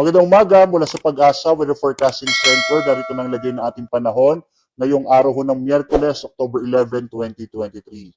Magandang umaga mula sa Pag-asa Weather Forecasting Center. Narito nang lagay na ating panahon ngayong araw ho ng Miyerkules, October 11, 2023.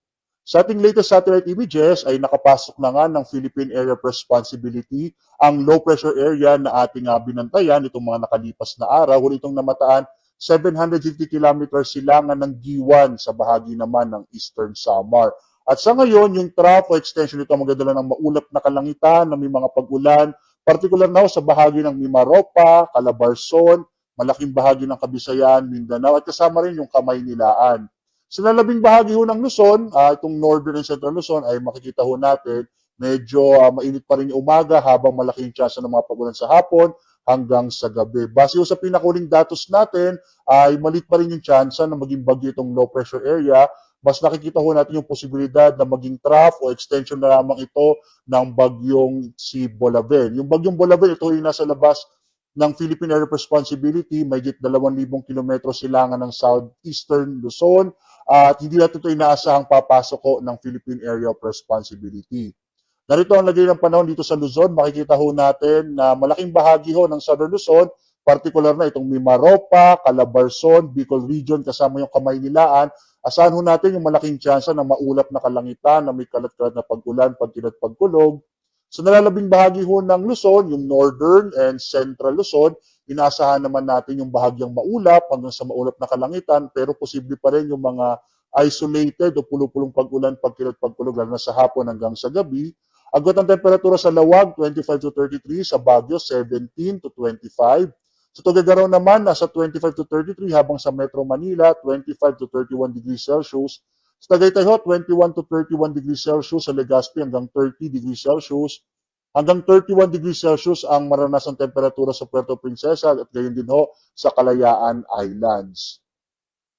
Sa ating latest satellite images ay nakapasok na nga ng Philippine Area of Responsibility ang low pressure area na ating uh, binantayan itong mga nakalipas na araw. Huli itong namataan 750 kilometers silangan ng G1 sa bahagi naman ng Eastern Samar. At sa ngayon, yung trough extension nito magdadala ng maulap na kalangitan na may mga pag-ulan, partikular na sa bahagi ng Mimaropa, Calabarzon, malaking bahagi ng Kabisayan, Mindanao, at kasama rin yung Kamay Nilaan. Sa lalabing bahagi ho ng Luzon, ah, itong Northern and Central Luzon, ay makikita ho natin, medyo ah, mainit pa rin yung umaga habang malaking tsansa ng mga pag-ulan sa hapon hanggang sa gabi. Base sa pinakuling datos natin, ay malit pa rin yung tsansa na maging bagyo itong low pressure area mas nakikita ho natin yung posibilidad na maging trough o extension na lamang ito ng bagyong si Bolaven. Yung bagyong Bolaven, ito ay nasa labas ng Philippine Area Responsibility, may 2,000 kilometro silangan ng southeastern Luzon at hindi natin ito inaasahang papasok ko ng Philippine Area of Responsibility. Narito ang lagay ng panahon dito sa Luzon, makikita ho natin na malaking bahagi ho ng Southern Luzon, particular na itong Mimaropa, Calabarzon, Bicol Region, kasama yung Kamay Nilaan, Asahan ho natin yung malaking tsansa na maulap na kalangitan, na may kalat-kalat na pag-ulan, pagkinat pagkulog. Sa nalalabing bahagi ho ng Luzon, yung Northern and Central Luzon, inaasahan naman natin yung bahagyang maulap hanggang sa maulap na kalangitan, pero posible pa rin yung mga isolated o pulupulong pag-ulan, pagkinat pagkulog, lalo na sa hapon hanggang sa gabi. Agwat ang temperatura sa Lawag, 25 to 33, sa Baguio, 17 to 25, sa Tuguegarao naman, nasa 25 to 33 habang sa Metro Manila, 25 to 31 degrees Celsius. Sa Tagaytay ho, 21 to 31 degrees Celsius. Sa Legazpi hanggang 30 degrees Celsius. Hanggang 31 degrees Celsius ang maranasang temperatura sa Puerto Princesa at gayon din ho sa Kalayaan Islands.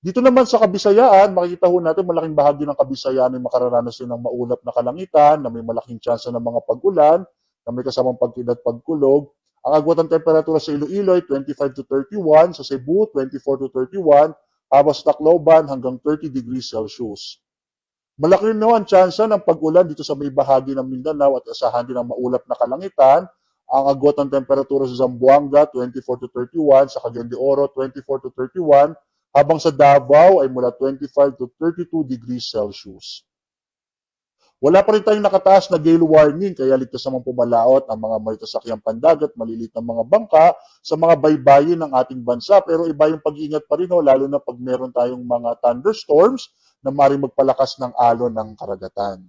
Dito naman sa Kabisayaan, makikita ho natin malaking bahagi ng Kabisayaan ay makararanas din ng maulap na kalangitan, na may malaking tsansa ng mga pag-ulan, na may kasamang pagkilat pagkulog, ang agwat ng temperatura sa Iloilo ay 25 to 31, sa Cebu 24 to 31, habang sa Tacloban hanggang 30 degrees Celsius. Malaki rin naman tsansa ng pag-ulan dito sa may bahagi ng Mindanao at asahan din ang maulap na kalangitan. Ang agwat ng temperatura sa Zamboanga 24 to 31, sa Cagayan de Oro 24 to 31, habang sa Davao ay mula 25 to 32 degrees Celsius. Wala pa rin tayong nakataas na gale warning kaya ligtas naman pumalaot ang mga may sasakyang pandagat, malilit na mga bangka sa mga baybayin ng ating bansa. Pero iba yung pag-iingat pa rin ho, lalo na pag meron tayong mga thunderstorms na maaaring magpalakas ng alon ng karagatan.